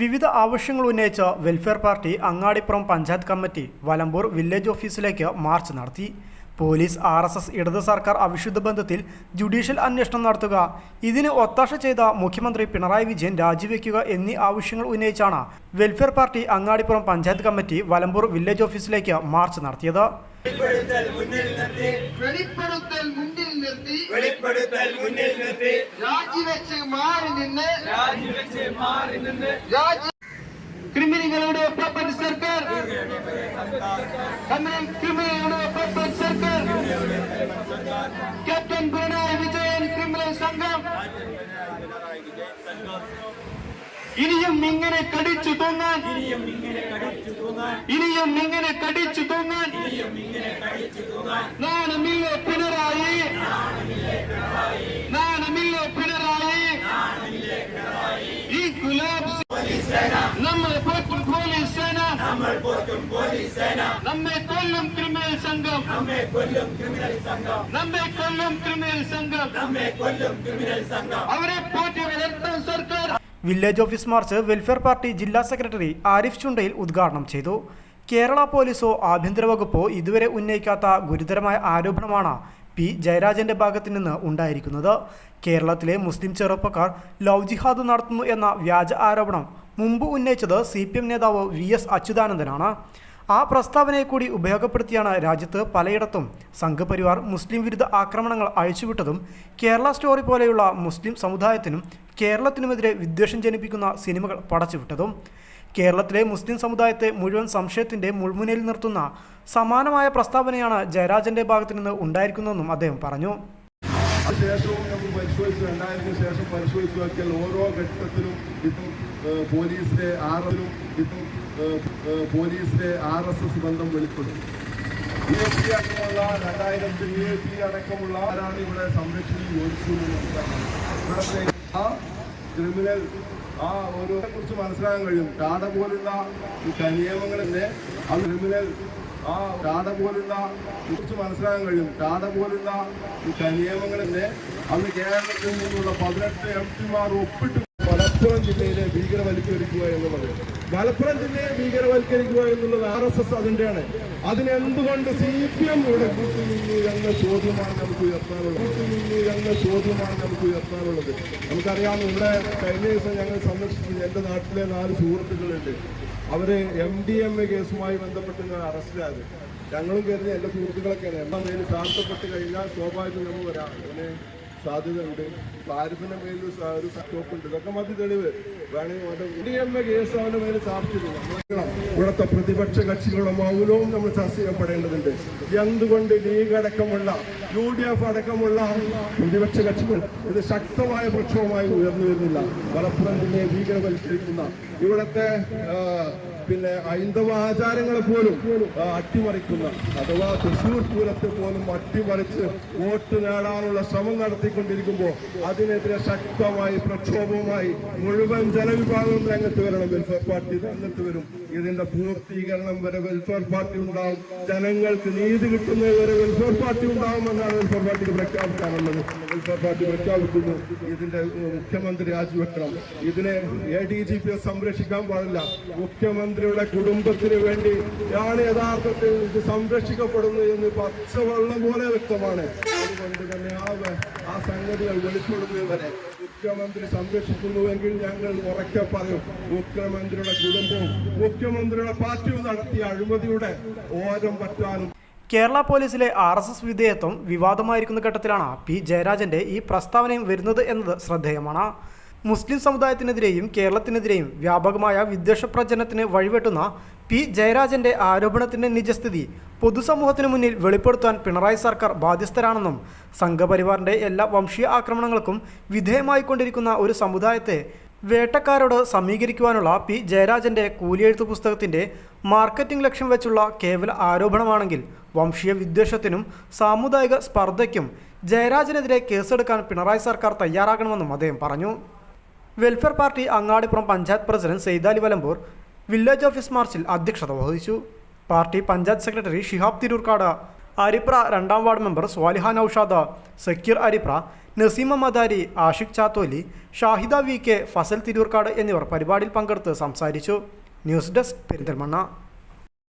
വിവിധ ആവശ്യങ്ങൾ ഉന്നയിച്ച welfare party Angadipuram panchayat committee Valambur village ഓഫീസിലേക്ക് മാർച്ച് നടത്തി. പോലീസ് ആർ എസ് എസ് ഇടത് സർക്കാർ അവിശുദ്ധ ബന്ധത്തിൽ ജുഡീഷ്യൽ അന്വേഷണം നടത്തുക. ഇതിന് ഒത്താശ ചെയ്ത മുഖ്യമന്ത്രി പിണറായി വിജയൻ രാജിവെക്കുക എന്നീ ആവശ്യങ്ങൾ ഉന്നയിച്ചാണ് welfare party Angadipuram panchayat committee Valambur village ഓഫീസിലേക്ക് മാർച്ച് നടത്തിയത്. വെളിപ്പെടുത്തൽ മുന്നിൽ നിർത്തി. വെളിപ്പെടുത്തൽ മുന്നിൽ നിർത്തി. രാജിവെച്ച് മാറി നിന്ന്. രാജിവെച്ച് മാറി നിന്ന്. രാജി ക്രിമിനലുകളുടെ ഒപ്പം സർക്കാർ. ക്രിമിനലുകളുടെ ഒപ്പം സർക്കാർ. ക്യാപ്റ്റൻ പിണറായി വിജയൻ ക്രിമിനൽ സംഘം. ഇനിയും ഇങ്ങനെ കടിച്ചു തൂങ്ങാൻ. ഇനിയും ഇങ്ങനെ കടിച്ചു തൂങ്ങാൻ. നാണമില്ല പിണറായി. നാണമില്ല പിണറായി. ഈ ഗുലാബ് നമ്മൾ പോറ്റും പോലീസ് സേന. നമ്മെ കൊല്ലും ക്രിമിനൽ സംഘം. നമ്മെ കൊല്ലും ക്രിമിനൽ സംഘം. ക്രിമിനൽ പോറ്റി വളർത്താൻ സർക്കാർ village office march welfare party ജില്ലാ സെക്രട്ടറി ആരിഫ് ചുണ്ടയിൽ ഉദ്ഘാടനം ചെയ്തു. കേരള പോലീസോ ആഭ്യന്തര വകുപ്പോ ഇതുവരെ ഉന്നയിക്കാത്ത ഗുരുതരമായ ആരോപണമാണ് പി. ജയരാജന്റെ ഭാഗത്തു നിന്ന് ഉണ്ടായിരിക്കുന്നത്. കേരളത്തിലെ മുസ്ലിം ചെറുപ്പക്കാർ ലവ് ജിഹാദ് നടത്തുന്നു എന്ന വ്യാജ ആരോപണം മുമ്പ് ഉന്നയിച്ചത് സി പി എം നേതാവ് വി. എസ്. അച്യുതാനന്ദനാണ്. ആ പ്രസ്താവനയെ കൂടി ഉപയോഗപ്പെടുത്തിയാണ് രാജ്യത്ത് പലയിടത്തും സംഘപരിവാർ മുസ്ലിം വിരുദ്ധ ആക്രമണങ്ങൾ അഴിച്ചുവിട്ടതും കേരള സ്റ്റോറി പോലെയുള്ള മുസ്ലിം സമുദായത്തിനും കേരളത്തിനുമെതിരെ വിദ്വേഷം ജനിപ്പിക്കുന്ന സിനിമകൾ പടച്ചുവിട്ടതും കേരളത്തിലെ മുസ്ലിം സമുദായത്തെ മുഴുവൻ സംശയത്തിന്റെ മുൾമുനയിൽ നിർത്തുന്ന സമാനമായ പ്രസ്താവനയാണ് ജയരാജന്റെ ഭാഗത്തു നിന്ന് ഉണ്ടായിരിക്കുന്നതെന്നും അദ്ദേഹം പറഞ്ഞു. ശേഷവും നമ്മൾ പരിശോധിച്ചു രണ്ടായിരത്തിന് ശേഷം പരിശോധിച്ചു നോക്കിയാൽ ഓരോ ഘട്ടത്തിലും ഇപ്പം പോലീസിലെ ആർ എസിലും ഇപ്പം പോലീസിലെ ആർ എസ് എസ് ബന്ധം വെളിപ്പെടും ബി എസ് പി അടക്കമുള്ള രണ്ടായിരത്തി ബി എ പി അടക്കമുള്ള ആരാണ് ഇവിടെ സംരക്ഷണം യോജിച്ചു ഇവിടുത്തെ ആ ക്രിമിനൽ ആ ഒരു കുറിച്ച് മനസ്സിലാക്കാൻ കഴിയും. കാട പോലുള്ള ഈ കനിയമങ്ങളിലെ ആ ക്രിമിനൽ ആ കാട പോലുള്ള കുറിച്ച് മനസ്സിലാക്കാൻ കഴിയും. കാട പോലുള്ള ഈ കനിയമങ്ങളിലെ അന്ന് കേരളത്തിൽ നിന്നുള്ള പതിനെട്ട് എം പിമാർ ഒപ്പിട്ട് മലപ്പുറം ജില്ലയിലെ ഭീകരവൽക്കരിക്കുക എന്നുള്ളത് മലപ്പുറം ജില്ലയെ ഭീകരവൽക്കരിക്കുക എന്നുള്ളത് ആർ എസ് എസ് അതിന്റെയാണ്. അതിനെന്തുകൊണ്ട് സി പി എം ഇവിടെ കൂട്ടുനിന്നു എന്ന ചോദ്യമാണ് നമുക്ക് ഉയർത്താനുള്ളത്? കൂട്ടുനിന്നു എന്ന ചോദ്യമാണ് നമുക്ക് ഉയർത്താനുള്ളത്. നമുക്കറിയാം ഇവിടെ കഴിഞ്ഞ ദിവസം ഞങ്ങൾ സന്ദർശിച്ചു എന്റെ നാട്ടിലെ നാല് സുഹൃത്തുക്കളുണ്ട്. അവർ എം ഡി എം എ കേസുമായി ബന്ധപ്പെട്ട് ഞങ്ങൾ അറസ്റ്റിലായത്. ഞങ്ങളും കരുതി എന്റെ സുഹൃത്തുക്കളൊക്കെയാണ്. എന്നാൽ മേൽ താഴ്ത്തപ്പെട്ട് കഴിഞ്ഞാൽ സ്വാഭാവികം നമ്മൾ വരാം. സാധ്യതയുണ്ട്. ആരിഫിന്റെ മേലിൽ ഒരു സ്റ്റോപ്പ് ഉണ്ട്. ഇതൊക്കെ മതി തെളിവ്. വേണമെങ്കിൽ കേസ് മേൽ ചാർജ് ഇവിടുത്തെ പ്രതിപക്ഷ കക്ഷികളുടെ മൗനവും നമ്മൾ ചർച്ച ചെയ്യപ്പെടേണ്ടതുണ്ട്. എന്തുകൊണ്ട് ലീഗ് അടക്കമുള്ള യു ഡി എഫ് അടക്കമുള്ള പ്രതിപക്ഷ കക്ഷികൾ ഇത് ശക്തമായ പ്രക്ഷോഭമായി ഉയർന്നു വരുന്നില്ല? മലപ്പുറം ജില്ലയെ ഭീകരവൽക്കരിക്കുന്ന ഇവിടുത്തെ പിന്നെ ഹൈന്ദവ ആചാരങ്ങളെ പോലും അട്ടിമറിക്കുന്ന അഥവാ തൃശൂർ പൂരത്തെ പോലും അട്ടിമറിച്ച് വോട്ട് നേടാനുള്ള ശ്രമം നടത്തിക്കൊണ്ടിരിക്കുമ്പോൾ അതിനെതിരെ ശക്തമായി പ്രക്ഷോഭവുമായി മുഴുവൻ ജനവിഭാഗവും രംഗത്ത് വരണം വെൽഫെയർ പാർട്ടി രംഗത്ത് വരും. ഇതിന്റെ പൂർത്തീകരണം വരെ വെൽഫെയർ പാർട്ടി ഉണ്ടാവും. ജനങ്ങൾക്ക് നീതി കിട്ടുന്നത് വരെ വെൽഫെയർ പാർട്ടി ഉണ്ടാവുമെന്നാണ് വെൽഫെയർ പാർട്ടിക്ക് പ്രഖ്യാപിക്കാനുള്ളത് വെൽഫെയർ പാർട്ടി പ്രഖ്യാപിക്കുന്നു. ഇതിന്റെ മുഖ്യമന്ത്രി രാജിവെക്കണം. ഇതിനെ എ ഡി ജി പിയെ സംരക്ഷിക്കാൻ പാടില്ല. മുഖ്യമന്ത്രിയുടെ കുടുംബത്തിന് വേണ്ടി ആണ് യഥാർത്ഥത്തിൽ ഇത് സംരക്ഷിക്കപ്പെടുന്നത് എന്ന് പച്ചവെള്ളം പോലെ വ്യക്തമാണ്. അതുകൊണ്ട് തന്നെ ആ സംഗതികൾ വെളിപ്പെടുന്നത് വരെ മുഖ്യമന്ത്രി സംരക്ഷിക്കുന്നുവെങ്കിൽ ഞങ്ങൾ ഉറക്കെ പറയും. മുഖ്യമന്ത്രിയുടെ കുടുംബവും മുഖ്യമന്ത്രിയുടെ പാർട്ടിയും നടത്തിയ അഴിമതിയുടെ ഓരം പറ്റാനും കേരള പോലീസിലെ ആർ എസ് എസ് വിധേയത്വം വിവാദമായിരിക്കുന്ന ഘട്ടത്തിലാണ് പി ജയരാജന്റെ ഈ പ്രസ്താവനയും വരുന്നത് എന്നത് ശ്രദ്ധേയമാണ്. മുസ്ലിം സമുദായത്തിനെതിരെയും കേരളത്തിനെതിരെയും വ്യാപകമായ വിദ്വേഷ പ്രചരണത്തിന് വഴിവെട്ടുന്ന പി. ജയരാജന്റെ ആരോപണത്തിന്റെ നിജസ്ഥിതി പൊതുസമൂഹത്തിനു മുന്നിൽ വെളിപ്പെടുത്താൻ പിണറായി സർക്കാർ ബാധ്യസ്ഥരാണെന്നും സംഘപരിവാറിന്റെ എല്ലാ വംശീയ ആക്രമണങ്ങൾക്കും വിധേയമായിക്കൊണ്ടിരിക്കുന്ന ഒരു സമുദായത്തെ വേട്ടക്കാരോട് സമീകരിക്കുവാനുള്ള പി. ജയരാജന്റെ കൂലിയെഴുത്ത് പുസ്തകത്തിന്റെ മാർക്കറ്റിംഗ് ലക്ഷ്യം വെച്ചുള്ള കേവല ആരോപണമാണെങ്കിൽ വംശീയ വിദ്വേഷത്തിനും സാമുദായിക സ്പർദ്ധയ്ക്കും ജയരാജനെതിരെ കേസെടുക്കാൻ പിണറായി സർക്കാർ തയ്യാറാകണമെന്നും അദ്ദേഹം പറഞ്ഞു. Welfare party Angadipuram panchayat president Saithali Valambur village office മാർച്ചിൽ അധ്യക്ഷത വഹിച്ചു. പാർട്ടി പഞ്ചായത്ത് സെക്രട്ടറി ഷിഹാബ് തിരൂർക്കാട് അരിപ്ര രണ്ടാം ward member Swaliha Noushada Sakkir Aripra Naseema Madari Ashiq Chatholi Shahida V K Fasal Tirurkad എന്നിവർ പരിപാടിയിൽ പങ്കെടുത്ത് സംസാരിച്ചു. News desk Perinthalmanna.